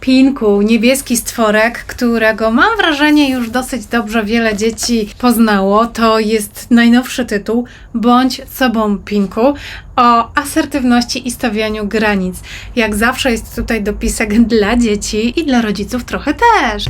Pinku, niebieski stworek, którego mam wrażenie już dosyć dobrze wiele dzieci poznało. To jest najnowszy tytuł Bądź sobą Pinku o asertywności i stawianiu granic. Jak zawsze jest tutaj dopisek dla dzieci i dla rodziców trochę też.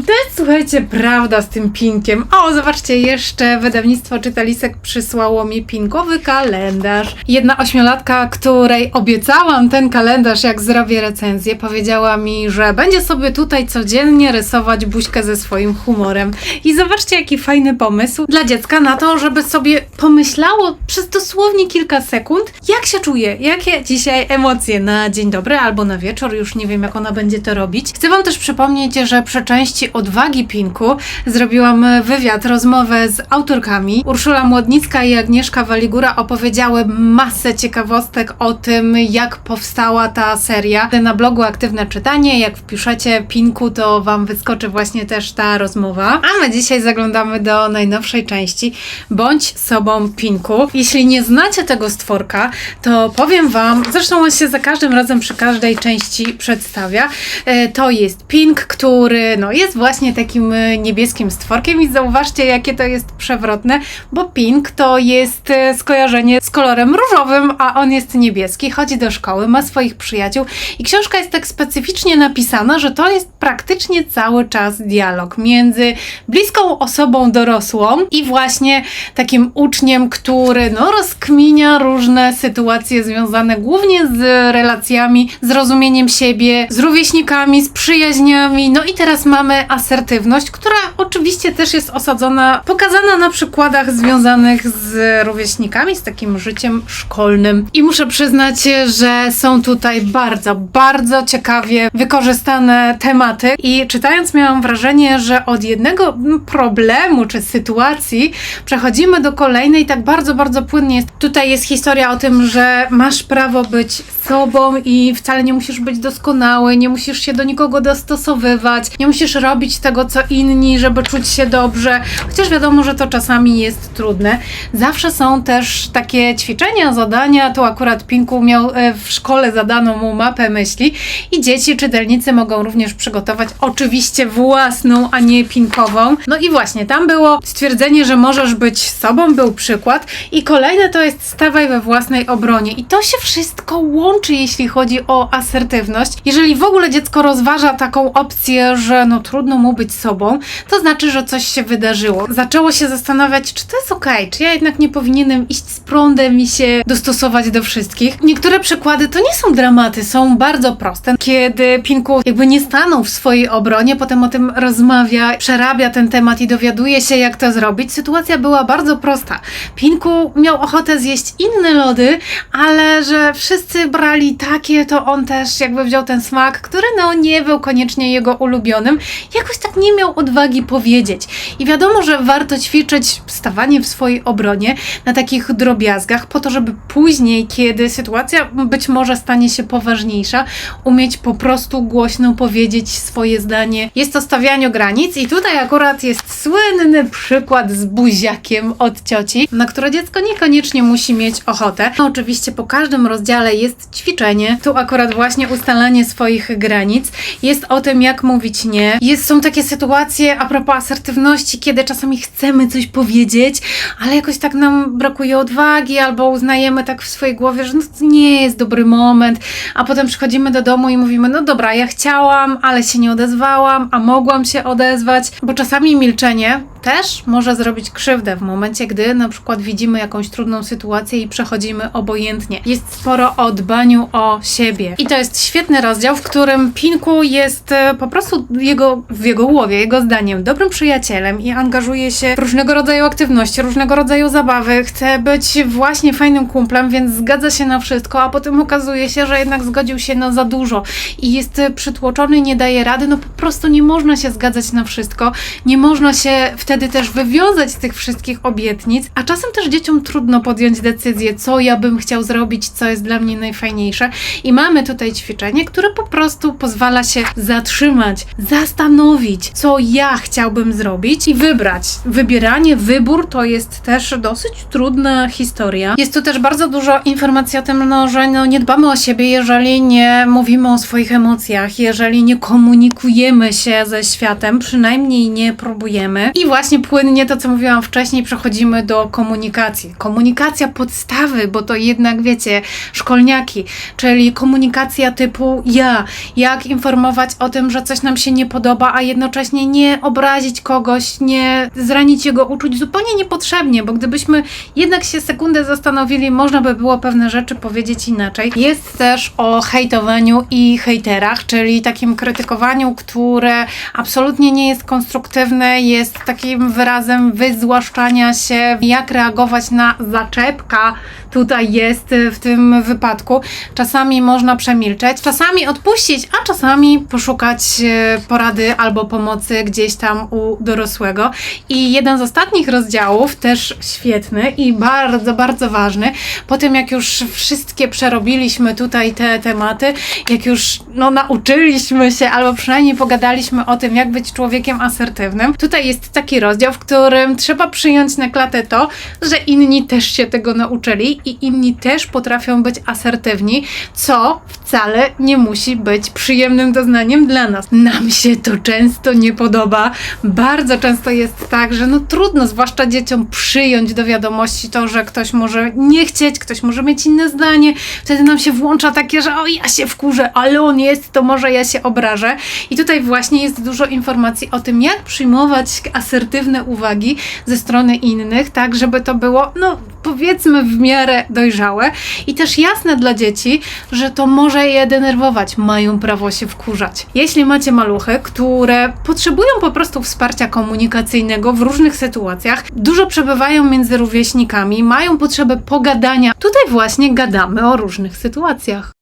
I to jest, słuchajcie, prawda z tym pinkiem. O, zobaczcie, jeszcze wydawnictwo Czytalisek przysłało mi pinkowy kalendarz. Jedna ośmiolatka, której obiecałam ten kalendarz, jak zrobię recenzję, powiedziała mi, że będzie sobie tutaj codziennie rysować buźkę ze swoim humorem. I zobaczcie, jaki fajny pomysł dla dziecka na to, żeby sobie pomyślało przez dosłownie kilka sekund, jak się czuje, jakie dzisiaj emocje na dzień dobry albo na wieczór, już nie wiem, jak ona będzie to robić. Chcę Wam też przypomnieć, że przy części Odwagi Pinku zrobiłam wywiad, rozmowę z autorkami. Urszula Młodnicka i Agnieszka Waligura opowiedziały masę ciekawostek o tym, jak powstała ta seria. Na blogu Aktywne Czytanie, jak wpiszecie Pinku, to Wam wyskoczy właśnie też ta rozmowa. A my dzisiaj zaglądamy do najnowszej części Bądź sobą Pinku. Jeśli nie znacie tego stworka, to powiem Wam, zresztą on się za każdym razem przy każdej części przedstawia. E, To jest Pink, który no, jest właśnie takim e, niebieskim stworkiem i zauważcie, jakie to jest przewrotne, bo Pink to jest e, skojarzenie z kolorem różowym, a on jest niebieski, chodzi do szkoły, ma swoich przyjaciół i książka jest tak specyficznie napisana, że to jest praktycznie cały czas dialog między bliską osobą dorosłą i właśnie takim uczniem, który no, rozkminia różne sytuacje związane głównie z relacjami, z rozumieniem siebie, z rówieśnikami, z przyjaźniami. No i teraz mamy asertywność, która oczywiście też jest osadzona, pokazana na przykładach związanych z rówieśnikami, z takim życiem szkolnym. I muszę przyznać, że są tutaj bardzo, bardzo ciekawie wykorzystane tematy i czytając miałam wrażenie, że od jednego mm, problemu czy sytuacji przechodzimy do kolejnej tak bardzo, bardzo płynnie. Tutaj jest historia o tym, że masz prawo być sobą i wcale nie musisz być doskonały, nie musisz się do nikogo dostosowywać, nie musisz robić tego, co inni, żeby czuć się dobrze, chociaż wiadomo, że to czasami jest trudne. Zawsze są też takie ćwiczenia, zadania. Tu akurat Pinku miał e, w szkole zadaną mu mapę myśli i dzieci, czytelnicy mogą również przygotować oczywiście własną, a nie pinkową. No i właśnie, tam było stwierdzenie, że możesz być sobą, był przykład i kolejne to jest stawaj we własnej obronie i to się wszystko łączy, jeśli chodzi o asertywność. Jeżeli w ogóle dziecko rozważa taką opcję, że no trudno mu być sobą, to znaczy, że coś się wydarzyło. Zaczęło się zastanawiać, czy to jest okej, czy ja jednak nie powinienem iść z prądem i się dostosować do wszystkich. Niektóre przykłady to nie są dramaty, są bardzo proste. Kiedy Pinku jakby nie stanął w swojej obronie, potem o tym rozmawia, przerabia ten temat i dowiaduje się, jak to zrobić. Sytuacja była bardzo prosta. Pinku miał ochotę zjeść inne lody, ale że wszyscy brali takie, to on też jakby wziął ten smak, który no nie był koniecznie jego ulubionym. Jakoś tak nie miał odwagi powiedzieć. I wiadomo, że warto ćwiczyć stawanie w swojej obronie na takich drobiazgach, po to, żeby później, kiedy sytuacja być może stanie się poważniejsza, umieć po prostu głośno powiedzieć swoje zdanie. Jest to stawianie granic i tutaj akurat jest słynny przykład z buziakiem od cioci, na które dziecko niekoniecznie musi mieć ochotę. No, oczywiście po każdym rozdziale jest ćwiczenie. Tu akurat właśnie ustalanie swoich granic. Jest o tym, jak mówić nie. Jest, są takie sytuacje a propos asertywności, kiedy czasami chcemy coś powiedzieć, ale jakoś tak nam brakuje odwagi, albo uznajemy tak w swojej głowie, że no to nie jest dobry moment, a potem przychodzimy do domu i mówimy, no dobra, ja chciałam, ale się nie odezwałam, a mogłam się odezwać, bo czasami milczenie też może zrobić krzywdę w momencie, gdy na przykład widzimy jakąś trudną sytuację i przechodzimy obojętnie. Jest sporo o dbaniu o siebie. I to jest świetny rozdział, w którym Pinku jest e, po prostu jego, w jego głowie, jego zdaniem, dobrym przyjacielem i angażuje się w różnego rodzaju aktywności, różnego rodzaju zabawy, chce być właśnie fajnym kumplem, więc zgadza się na wszystko, a potem okazuje się, że jednak zgodził się na za dużo i jest e, przytłoczony, nie daje rady, no po prostu nie można się zgadzać na wszystko, nie można się w wtedy też wywiązać z tych wszystkich obietnic, a czasem też dzieciom trudno podjąć decyzję, co ja bym chciał zrobić, co jest dla mnie najfajniejsze. I mamy tutaj ćwiczenie, które po prostu pozwala się zatrzymać, zastanowić, co ja chciałbym zrobić i wybrać. Wybieranie, wybór to jest też dosyć trudna historia. Jest tu też bardzo dużo informacji o tym, no, że no, nie dbamy o siebie, jeżeli nie mówimy o swoich emocjach, jeżeli nie komunikujemy się ze światem, przynajmniej nie próbujemy. I właśnie płynnie to, co mówiłam wcześniej, przechodzimy do komunikacji. Komunikacja podstawy, bo to jednak wiecie, szkolniaki, czyli komunikacja typu ja, jak informować o tym, że coś nam się nie podoba, a jednocześnie nie obrazić kogoś, nie zranić jego uczuć zupełnie niepotrzebnie, bo gdybyśmy jednak się sekundę zastanowili, można by było pewne rzeczy powiedzieć inaczej. Jest też o hejtowaniu i hejterach, czyli takim krytykowaniu, które absolutnie nie jest konstruktywne, jest takim wyrazem wyzłaszczania się, jak reagować na zaczepka tutaj jest y, w tym wypadku. Czasami można przemilczeć, czasami odpuścić, a czasami poszukać y, porady albo pomocy gdzieś tam u dorosłego. I jeden z ostatnich rozdziałów, też świetny i bardzo, bardzo ważny, po tym jak już wszystkie przerobiliśmy tutaj te tematy, jak już no, nauczyliśmy się, albo przynajmniej pogadaliśmy o tym, jak być człowiekiem asertywnym, tutaj jest taki rozdział, w którym trzeba przyjąć na klatę to, że inni też się tego nauczyli i inni też potrafią być asertywni, co wcale nie musi być przyjemnym doznaniem dla nas. Nam się to często nie podoba. Bardzo często jest tak, że no trudno, zwłaszcza dzieciom, przyjąć do wiadomości to, że ktoś może nie chcieć, ktoś może mieć inne zdanie. Wtedy nam się włącza takie, że o ja się wkurzę, ale on jest, to może ja się obrażę. I tutaj właśnie jest dużo informacji o tym, jak przyjmować asertywne uwagi ze strony innych, tak żeby to było, no powiedzmy w miarę dojrzałe i też jasne dla dzieci, że to może je denerwować, mają prawo się wkurzać. Jeśli macie maluchy, które potrzebują po prostu wsparcia komunikacyjnego w różnych sytuacjach, dużo przebywają między rówieśnikami, mają potrzebę pogadania, tutaj właśnie gadamy o różnych sytuacjach.